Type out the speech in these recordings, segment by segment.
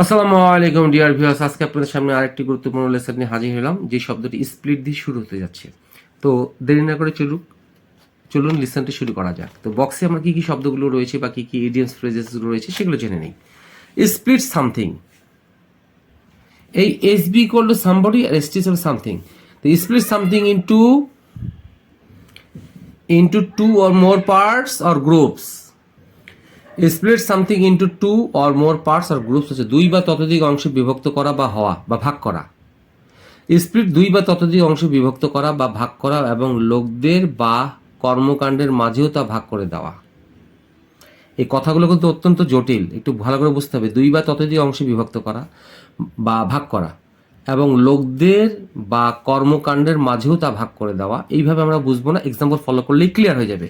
আসসালামু আলাইকুম, dear viewers. আজকে আপনাদের সামনে আরেকটি গুরুত্বপূর্ণ লেসন নিয়ে হাজির হলাম, যে শব্দটি স্প্লিট দিয়ে শুরু হতে যাচ্ছে। তো দেরি না করে চলুক, চলুন লিসনটি শুরু করা যাক। তো বক্সে আমার কি কি শব্দগুলো রয়েছে বা কি কি ইডিয়ামস ফ্রেজেস রয়েছে সেগুলো জেনে নেই। Split something. এই এস বি করল সামবডি আর এস টি হলো সামথিং তো split something into into two or more parts or groups. Split something into two or more parts or groups হচ্ছে দুই বা ততোধিক অংশে বিভক্ত করা বা হওয়া বা ভাগ করা। স্প্লিট দুই বা ততোধিক অংশে বিভক্ত করা বা ভাগ করা এবং লোকদের বা কর্মকাণ্ডের মাঝেও তা ভাগ করে দেওয়া। এই কথাগুলো কিন্তু অত্যন্ত জটিল। একটু ভালো করে বুঝতে হবে। দুই বা ততোধিক অংশে বিভক্ত করা বা ভাগ করা এবং লোকদের বা কর্মকাণ্ডের মাঝেও তা ভাগ করে দেওয়া। এইভাবে আমরা বুঝব না। এক্সাম্পল ফলো করলেই ক্লিয়ার হয়ে যাবে।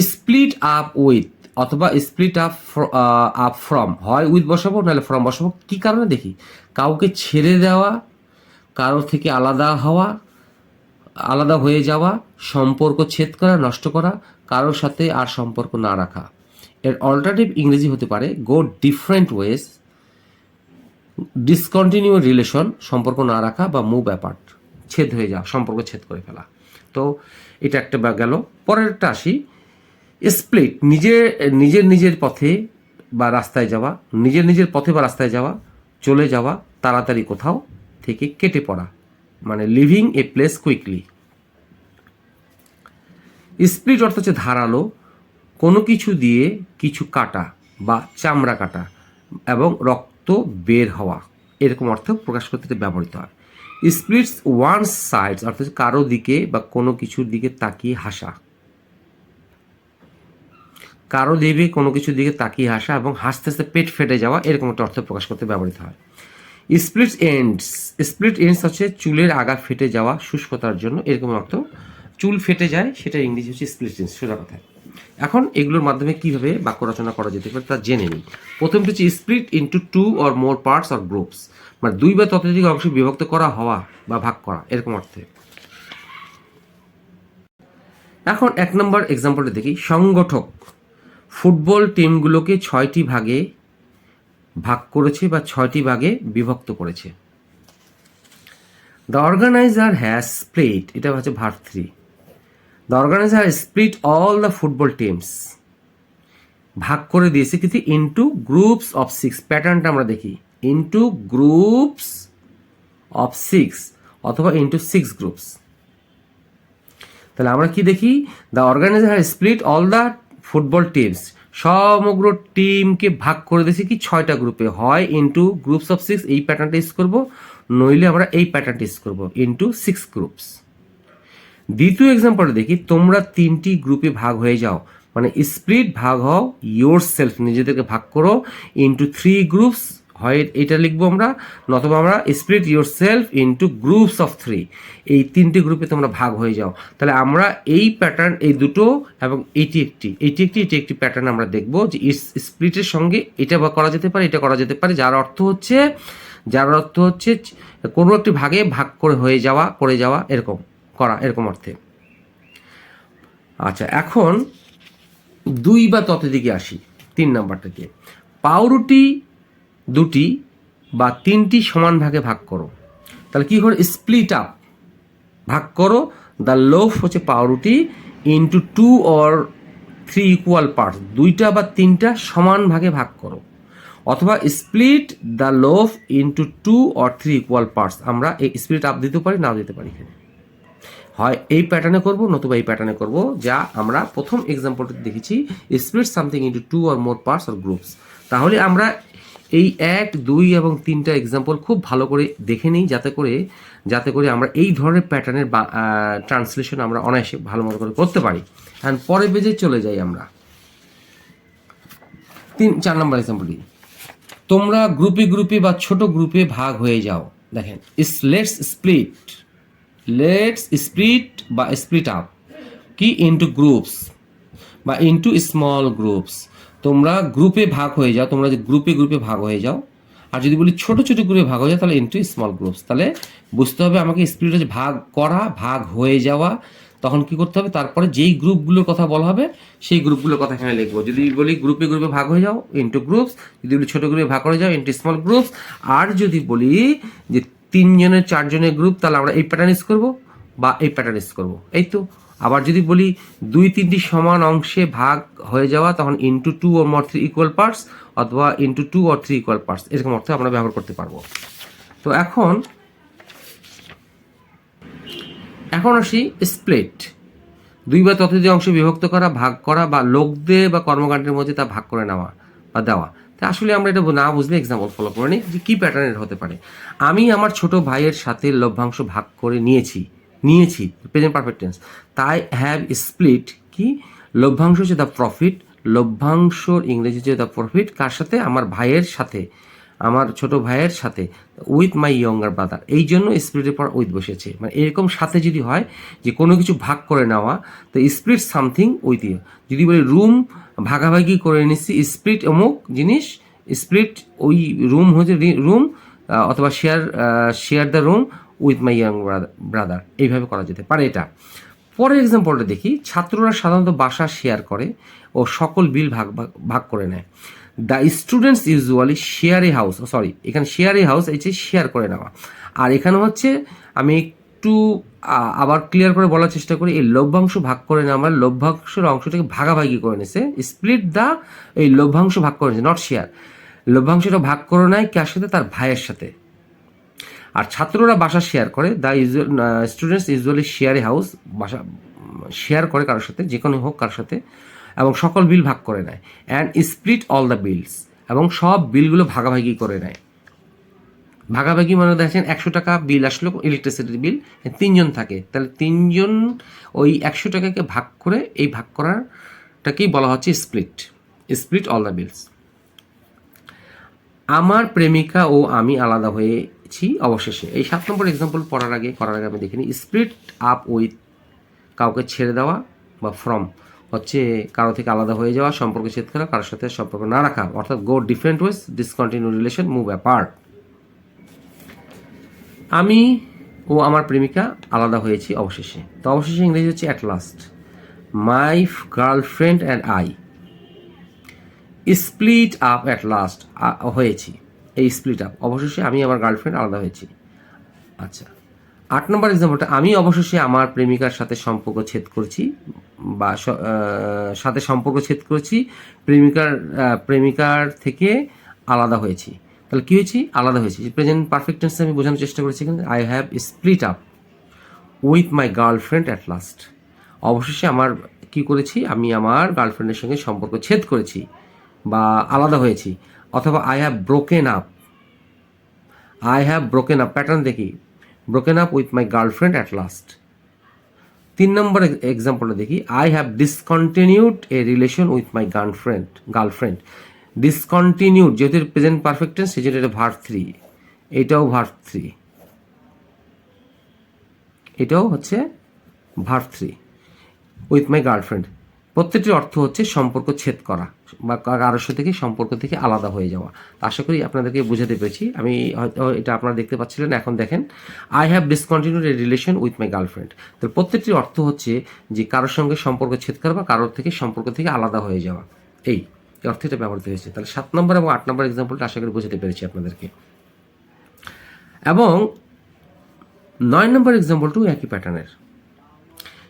স্প্লিট আপ উইথ অথবা স্প্লিট আপ আপ ফ্রম হয় উইথ বসাবো, নাহলে ফ্রম বসাবো। কি কারণে দেখি? কাউকে ছেড়ে দেওয়া, কারও থেকে আলাদা হওয়া, আলাদা হয়ে যাওয়া, সম্পর্ক ছেদ করা, নষ্ট করা, কারোর সাথে আর সম্পর্ক না রাখা। এর অল্টারনেটিভ ইংরেজি হতে পারে go different ways discontinue relation সম্পর্ক না রাখা বা মুভ অ্যাপার্ট ছেদ হয়ে যাওয়া, সম্পর্ক ছেদ করে ফেলা। তো এটা একটা গেল। পরেরটা আসি স্প্লিট নিজের নিজের নিজের পথে বা রাস্তায় যাওয়া, নিজের নিজের পথে বা রাস্তায় যাওয়া, চলে যাওয়া, তাড়াতাড়ি কোথাও থেকে কেটে পড়া মানে living a place quickly split অর্থ হচ্ছে ধারালো, কোনো কিছু দিয়ে কিছু কাটা বা চামড়া কাটা এবং রক্ত বের হওয়া, এরকম অর্থ প্রকাশ করতে ব্যবহৃত হয়। স্প্লিটস ওয়ান সাইড অর্থাৎ কারও দিকে বা কোনো কিছুর দিকে তাকিয়ে হাসা। কারও দেবে কোনো কিছুর দিকে তাকিয়ে হাসা এবং হাসতে হাসতে পেট ফেটে যাওয়া এরকম একটা অর্থ প্রকাশ করতে ব্যবহৃত হয়। স্প্লিট এন্ডস স্প্লিট এন্ডস হচ্ছে চুলের আগা ফেটে যাওয়া, শুষ্কতার জন্য এরকম অর্থ। চুল ফেটে যায়, সেটা ইংরেজি হচ্ছে স্প্লিট এন্ডস সোজা কথায় এখন এগুলোর মাধ্যমে কীভাবে বাক্য রচনা করা যেতে পারে তা জেনে নিই। প্রথমটি হচ্ছে split into two or more parts or groups মানে দুই বা ততোধিক অংশে বিভক্ত করা, হওয়া বা ভাগ করা, এরকম অর্থে। এখন এক নম্বর এক্সাম্পলটা দেখি। সংগঠক। ফুটবল টিমগুলোকে ছয়টি ভাগে ভাগ করেছে বা ছয়টি ভাগে বিভক্ত করেছে। দ্য অর্গানাইজার হ্যাজ স্প্লিট এটা হচ্ছে verb three. The organiser split all the football teams ভাগ করে দিয়েছে কিন্তু ইন্টু গ্রুপস অফ সিক্স প্যাটার্নটা আমরা দেখি। ইন্টু গ্রুপস অফ সিক্স অথবা ইন্টু সিক্স গ্রুপস তাহলে আমরা কি দেখি? The organiser split all the football teams. সমগ্র টিমকে ভাগ করে দিয়েছি কি? ছয়টা গ্রুপে। হয় ইন্টু গ্রুপস অফ সিক্স এই প্যাটার্নটা ইউজ করব। নইলে আমরা এই প্যাটার্নটা ইউজ করব। ইন্টু সিক্স গ্রুপস দ্বিতীয় এক্সাম্পলটা দেখি, তোমরা তিনটি গ্রুপে ভাগ হয়ে যাও। মানে স্প্লিট ভাগ হও ইয়োর সেলফ নিজেদেরকে ভাগ করো ইন্টু থ্রি গ্রুপস হয় এটা লিখব আমরা, নতুবা আমরা split yourself into groups of three এই তিনটি গ্রুপে তোমরা ভাগ হয়ে যাও। তাহলে আমরা এই প্যাটার্ন এই দুটো এবং এটি একটি। এটি একটি এটি একটি প্যাটার্ন আমরা দেখব যে স্প্লিটের সঙ্গে এটা করা যেতে পারে, এটা করা যেতে পারে। যার অর্থ হচ্ছে, যার অর্থ হচ্ছে কোনো একটি ভাগে ভাগ করে হয়ে যাওয়া, করে যাওয়া এরকম, করা এরকম অর্থে। আচ্ছা এখন দুই বা ততদিকে আসি, তিন নাম্বারটাকে। পাউরুটি দুটি বা তিনটি সমান ভাগে ভাগ করো। তাহলে কি করে স্প্লিট আপ ভাগ করো দ্য লোফ হচ্ছে পাউরুটি into two or three equal parts দুইটা বা তিনটা সমান ভাগে ভাগ করো। অথবা split the loaf into two or three equal parts আমরা এই স্প্লিট আপ দিতে পারি, নাও দিতে পারি এখানে। হয় এই প্যাটার্নে করব, নতুবা এই প্যাটার্নে করব, যা আমরা প্রথম এক্সাম্পলটি দেখেছি split something into two or more parts or groups তাহলে আমরা এই এক, দুই এবং তিনটা এক্সাম্পল খুব ভালো করে দেখে নিই, যাতে করে যাতে করে আমরা এই ধরনের প্যাটার্নের ট্রান্সলেশন আমরা অনায়াসে ভালো মতো করে করতে পারি। অ্যান্ড পরে বেজে চলে যাই আমরা। তিন, চার নম্বর এক্সাম্পল দিই তোমরা গ্রুপে গ্রুপে বা ছোট গ্রুপে ভাগ হয়ে যাও। দেখেন is let's split let's split বা স্প্লিট আপ কি ইন্টু গ্রুপস বা ইন্টু স্মল গ্রুপস তোমরা গ্রুপে ভাগ হয়ে যাও, তোমরা গ্রুপে গ্রুপে ভাগ হয়ে যাও, আর যদি বলি ছোট ছোট গ্রুপে ভাগ হয়ে যাও, তাহলে ইন্টু স্মল গ্রুপস তাহলে বুঝতে হবে আমাকে স্প্লিট হচ্ছে ভাগ করা, ভাগ হয়ে যাওয়া। তখন কি করতে হবে? তারপরে যেই গ্রুপগুলোর কথা বলা হবে, সেই গ্রুপগুলোর কথা এখানে লিখব। যদি বলি গ্রুপে গ্রুপে ভাগ হয়ে যাও ইন্টু গ্রুপস যদি বলি ছোটো গ্রুপে ভাগ করে যাও ইন্টু স্মল গ্রুপস আর যদি বলি যে তিনজনের, চারজনের গ্রুপ তাহলে আমরা এই প্যাটার্ন ইউজ করব বা এই প্যাটার্ন ইউজ করব। এই তো। আবার যদি বলি দুই তিনটি সমান অংশে ভাগ হয়ে যাওয়া, তখন into two or more three equal parts অথবা into two or three equal parts এরকম অর্থে আমরা ব্যবহার করতে পারব। তো এখন এখন আসি স্প্লিট দুই বা ততোধিক অংশে বিভক্ত করা, ভাগ করা বা লোকদের বা কর্মকাণ্ডের মধ্যে তা ভাগ করে নেওয়া বা দেওয়া। তা আসলে আমরা এটা না বুঝলে এক্সাম্পল ফলো করে নিই যে কী প্যাটার্নের হতে পারে। আমি আমার ছোট ভাইয়ের সাথে লভ্যাংশ ভাগ করে নিয়েছি। নিয়েছি প্রেজেন্ট পারফেক্ট টেন্স তাই হ্যাভ স্প্লিট কি? লভ্যাংশ হচ্ছে দ্য প্রফিট লভ্যাংশর ইংরেজি হচ্ছে দ্য প্রফিট কার সাথে? আমার ভাইয়ের সাথে, আমার ছোট ভাইয়ের সাথে উইথ মাই ইয়ঙ্গার ব্রাদার এই জন্য স্প্লিটের পর উইথ বসেছে। মানে এরকম সাথে যদি হয় যে কোনো কিছু ভাগ করে নেওয়া, তো স্প্লিট সামথিং উইথ ইউ যদি বলি রুম ভাগাভাগি করে নিচ্ছি স্প্লিট অমুক জিনিস স্প্লিট ওই রুম হচ্ছে রুম অথবা share share the room with my young brother এইভাবে করা যেতে পারে এটা। পরের এক্সাম্পলটা দেখি। ছাত্ররা সাধারণত বাসা শেয়ার করে ও সকল বিল ভাগ, ভাগ- করে নেয়। The students usually share a house sorry এখানে শেয়ার এ হাউস এই যে শেয়ার করে নেওয়া। আর এখানে হচ্ছে, আমি একটু আবার ক্লিয়ার করে বলার চেষ্টা করি, এই লভ্যাংশ ভাগ করে নেওয়া মানে লভ্যাংশের অংশটাকে ভাগাভাগি করে নিছে। স্প্লিট দ্য এই লভ্যাংশ ভাগ করে নিছে নট শেয়ার লভ্যাংশটা ভাগ করে নেয় কার সাথে? তার ভাইয়ের সাথে। আর ছাত্ররা বাসা শেয়ার করে the usual students usually share house বাসা শেয়ার করে কারোর সাথে, যে কোনো হোক কারোর সাথে, এবং সকল বিল ভাগ করে নেয়। And split all the bills এবং সব বিলগুলো ভাগাভাগি করে নেয়। ভাগাভাগি মানে দেখেন একশো টাকা বিল আসলো ইলেকট্রিসিটির বিল তিনজন থাকে। তাহলে তিনজন ওই একশো টাকাকে ভাগ করে, এই ভাগ করারটাকেই বলা হচ্ছে split split all the bills আমার প্রেমিকা ও আমি আলাদা হয়েছি অবশেষে। এই সাত নম্বর এক্সাম্পল পড়ার আগে করার আগে আমি দেখিনি। স্প্লিট আপ উইথ কাউকে ছেড়ে দেওয়া বা ফ্রম হচ্ছে কারও থেকে আলাদা হয়ে যাওয়া, সম্পর্ক ছেদ করা, কারোর সাথে সম্পর্ক না রাখা, অর্থাৎ go different ways discontinue relation move apart আমি ও আমার প্রেমিকা আলাদা হয়েছি অবশেষে। তো অবশেষে ইংরেজি হচ্ছে at last my girlfriend and I split up at last হয়েছি। এই স্প্লিট আপ অবশেষে আমি আমার গার্লফ্রেন্ড আলাদা হয়েছি। আচ্ছা আট নম্বর এক্সাম্পলটা আমি অবশেষে আমার প্রেমিকার সাথে সম্পর্ক ছেদ করছি, বা সাথে সম্পর্ক ছেদ করেছি, প্রেমিকার প্রেমিকার থেকে আলাদা হয়েছি। তাহলে কি হয়েছি? আলাদা হয়েছি। প্রেজেন্ট পারফেক্ট আমি বোঝানোর চেষ্টা করেছি কিন্তু I have split up with my girlfriend at last অবশেষে আমার কি করেছি? আমি আমার গার্লফ্রেন্ডের সঙ্গে সম্পর্ক ছেদ করেছি, বা আলাদা হয়েছি। অথবা I have broken up I have broken up pattern দেখি। Broken up with my girlfriend at last তিন নম্বর এক্সাম্পলটা দেখি। I have discontinued a relation with my girlfriend girlfriend discontinued যেহেতু প্রেজেন্ট পারফেক্ট টেন্স সেই জন্য এটা ভার্ভ থ্রি এটাও verb three এটাও হচ্ছে verb three with my girlfriend প্রত্যেকটির অর্থ হচ্ছে সম্পর্ক ছেদ করা বা কারোর থেকে সম্পর্ক থেকে আলাদা হয়ে যাওয়া। আশা করি আপনাদেরকে বোঝাতে পেরেছি। আমি হয়তো এটা আপনারা দেখতে পাচ্ছিলেন, এখন দেখেন I have discontinued a relation with my girlfriend তো প্রত্যেকটির অর্থ হচ্ছে যে কারোর সঙ্গে সম্পর্ক ছেদ করা বা কারোর থেকে সম্পর্ক থেকে আলাদা হয়ে যাওয়া। এই এই অর্থে এটা ব্যবহৃত হয়েছে। তাহলে সাত নম্বর এবং আট নম্বর এক্সাম্পলটা আশা করি বুঝাতে পেরেছি আপনাদেরকে। এবং নয় নম্বর এক্সাম্পলটাও একই প্যাটার্নের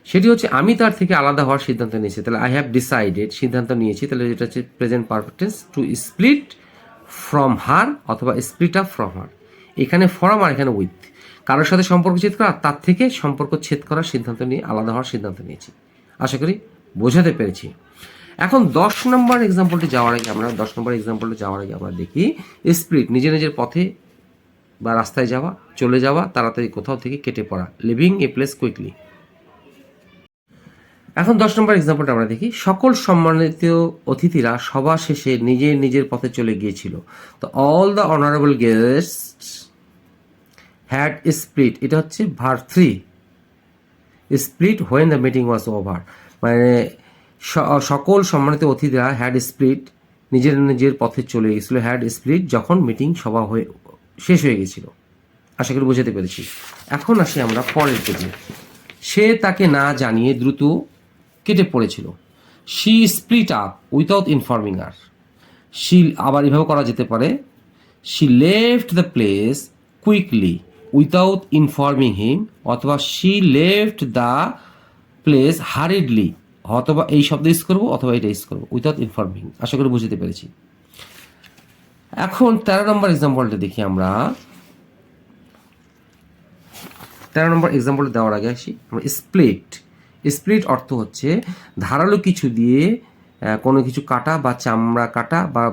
সেটি হচ্ছে আমি তার থেকে আলাদা হওয়ার সিদ্ধান্ত নিয়েছি। তাহলে আই হ্যাভ ডিসাইডেড সিদ্ধান্ত নিয়েছি। তাহলে যেটা হচ্ছে present perfect tense to split from her অথবা স্প্লিট আপ ফ্রম হার এখানে ফ্রম আর এখানে উইথ কারোর সাথে সম্পর্ক ছেদ করা, তার থেকে সম্পর্ক ছেদ করার সিদ্ধান্ত নিয়ে, আলাদা হওয়ার সিদ্ধান্ত নিয়েছি। আশা করি বোঝাতে পেরেছি। এখন দশ নম্বর এক্সাম্পলটি যাওয়ার আগে আমরা, দশ নম্বর এক্সাম্পলটি যাওয়ার আগে আমরা দেখি স্প্লিট নিজের নিজের পথে বা রাস্তায় যাওয়া, চলে যাওয়া, তাড়াতাড়ি কোথাও থেকে কেটে পড়া লিভিং এ প্লেস কুইকলি এখন দশ নম্বর এক্সাম্পলটা আমরা দেখি। সকল সম্মানিত অতিথিরা সভা শেষে নিজের নিজের পথে চলে গিয়েছিল। তো all the honourable guest had split এটা হচ্ছে verb three split when the meeting was over মানে সকল সম্মানিত অতিথিরা হ্যাড স্প্লিট নিজের নিজের পথে চলে গেছিল হ্যাড স্প্লিট যখন মিটিং সভা হয়ে, শেষ হয়ে গেছিল আশা করি বোঝাতে পেরেছি। এখন আসি আমরা পরের পেজে সে তাকে না জানিয়ে দ্রুত কেটে পড়েছিল। She split up without informing R she আবার এভাবে করা যেতে পারে। She left the place quickly without informing him অথবা she left the place hurriedly অথবা এই শব্দ ইউজ করব অথবা এটা ইউজ করব উইথাউট ইনফর্মিং আশা করি বুঝতে পেরেছি। এখন তেরো নম্বর এক্সাম্পলটা দেখি আমরা। তেরো নম্বর এক্সাম্পল দেওয়ার আগে আসি। আমরা স্প্লিট স্প্লিট অর্থ হচ্ছে ধারালো কিছু দিয়ে কোনো কিছু কাটা বা চামড়া কাটা বা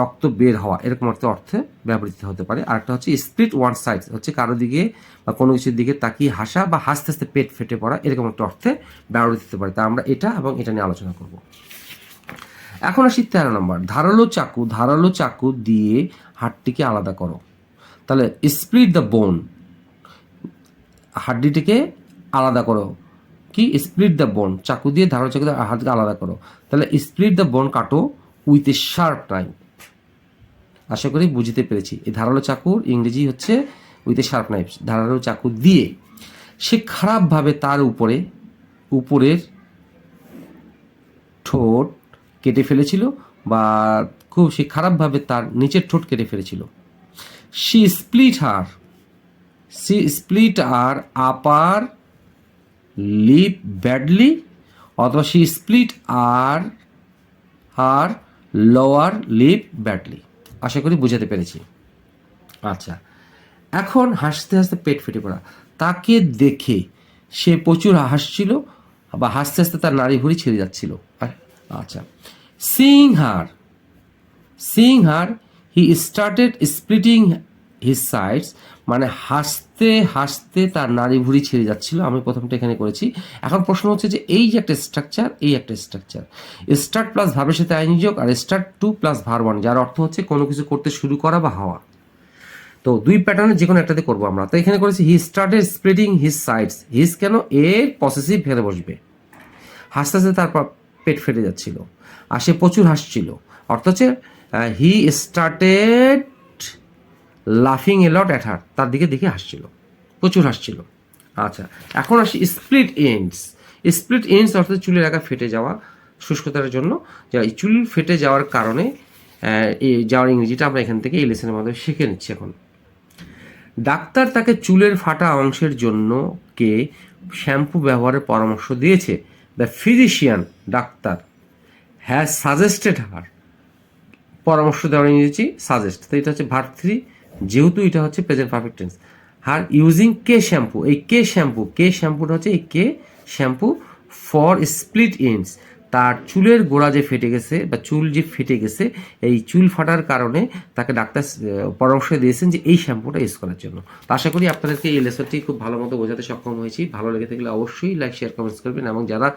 রক্ত বের হওয়া, এরকম অর্থ অর্থে ব্যবহৃত হতে পারে। আরেকটা হচ্ছে স্প্লিট ওয়ান সাইড, হচ্ছে কারও দিকে বা কোনো কিছুর দিকে তাকিয়ে হাসা বা হাসতে হাসতে পেট ফেটে পড়া, এরকম একটা অর্থে ব্যবহৃত হতে পারে। তা আমরা এটা এবং এটা নিয়ে আলোচনা করব। এখন আসি তেরো নম্বর। ধারালো চাকু ধারালো চাকু দিয়ে হাড়টিকে আলাদা করো। তাহলে স্প্লিট দ্য বোন, হাড্ডিটিকে আলাদা করো। কি? স্প্লিট দ্য বোন চাকু দিয়ে ধারালো চাকু দিয়ে হাড়টিকে আলাদা করো। তাহলে স্প্লিট দ্য বোন কাটো উইথ এ শার্প নাইফ আশা করি বুঝতে পেরেছি। এই ধারালো চাকুর ইংরেজি হচ্ছে উইথ এ শার্প নাইফ ধারালো চাকু দিয়ে। সে খারাপভাবে তার উপরে, উপরের ঠোঁট কেটে ফেলেছিল বা খুব সে খারাপভাবে তার নিচের ঠোঁট কেটে ফেলেছিল। She split her she split her upper lip badly অথবা she split her her lower lip badly. আশা করি বুঝাতে পেরেছি। আচ্ছা এখন হাসতে হাসতে পেট ফেটে পড়া। তাকে দেখে সে প্রচুর হাসছিল বা হাসতে হাসতে তার নাড়ি ভুড়ি ছেড়ে যাচ্ছিল। আচ্ছা। সিং হার সিং হার, he started splitting his sides মানে হাসতে হাসতে তার নাড়ি ভুড়ি ছেড়ে যাচ্ছিল। আমি প্রথমটা এখানে করেছি। এখন প্রশ্ন হচ্ছে যে এই যে একটা স্ট্রাকচার এই একটা স্ট্রাকচার স্টার্ট প্লাস ভাবের সাথে আইনযোগ আর start to plus verb one যার অর্থ হচ্ছে কোনো কিছু করতে শুরু করা বা হওয়া। তো দুই প্যাটার্নে যে কোনো একটাতে করব আমরা। তো এখানে করেছি he started splitting his sides his কেন? এর পসেসিভ ফেলে বসবে। হাসতে হাসতে তার পেট ফেটে যাচ্ছিল। আর সে প্রচুর হাসছিল। অর্থ হচ্ছে হি স্টার্টেড লাফিং এ লট অ্যাট হার তার দিকে দেখে হাসছিল, প্রচুর হাসছিল। আচ্ছা এখন আসি স্প্লিট এন্ডস স্প্লিট এন্ডস অর্থাৎ চুলের আগা ফেটে যাওয়া, শুষ্কতার জন্য। যা এই চুল ফেটে যাওয়ার কারণে যাওয়ার ইংরেজিটা আমরা এখান থেকে এই লেসনের মাধ্যমে শিখে নিচ্ছি এখন। ডাক্তার তাকে চুলের ফাটা অংশের জন্য কে শ্যাম্পু ব্যবহারের পরামর্শ দিয়েছে। The physician doctor has suggested her পরামর্শ দেওয়ার ইংরেজি সাজেস্ট তো এটা হচ্ছে ভার্ব থ্রি যেহেতু এটা হচ্ছে present perfect tense her using K shampoo এই কে শ্যাম্পু কে শ্যাম্পুটা হচ্ছে এই K shampoo for split ends তার চুলের গোড়া যে ফেটে গেছে বা চুল যে ফেটে গেছে, এই চুল ফাটার কারণে তাকে ডাক্তার পরামর্শ দিয়েছেন যে এই শ্যাম্পুটা ইউজ করার জন্য। তো আশা করি আপনাদেরকে এই লেসনটি খুব ভালো মতো বোঝাতে সক্ষম হয়েছি। ভালো লেগে থাকলে অবশ্যই লাইক শেয়ার কমেন্টস করবেন এবং যারা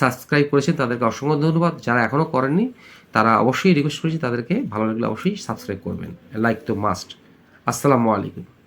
সাবস্ক্রাইব করেছেন তাদেরকে অসংখ্য ধন্যবাদ। যারা এখনও করেননি, তারা অবশ্যই রিকোয়েস্ট করেছি তাদেরকে ভালো লাগলে অবশ্যই সাবস্ক্রাইব করবেন। লাইক তো মাস্ট আসসালামু আলাইকুম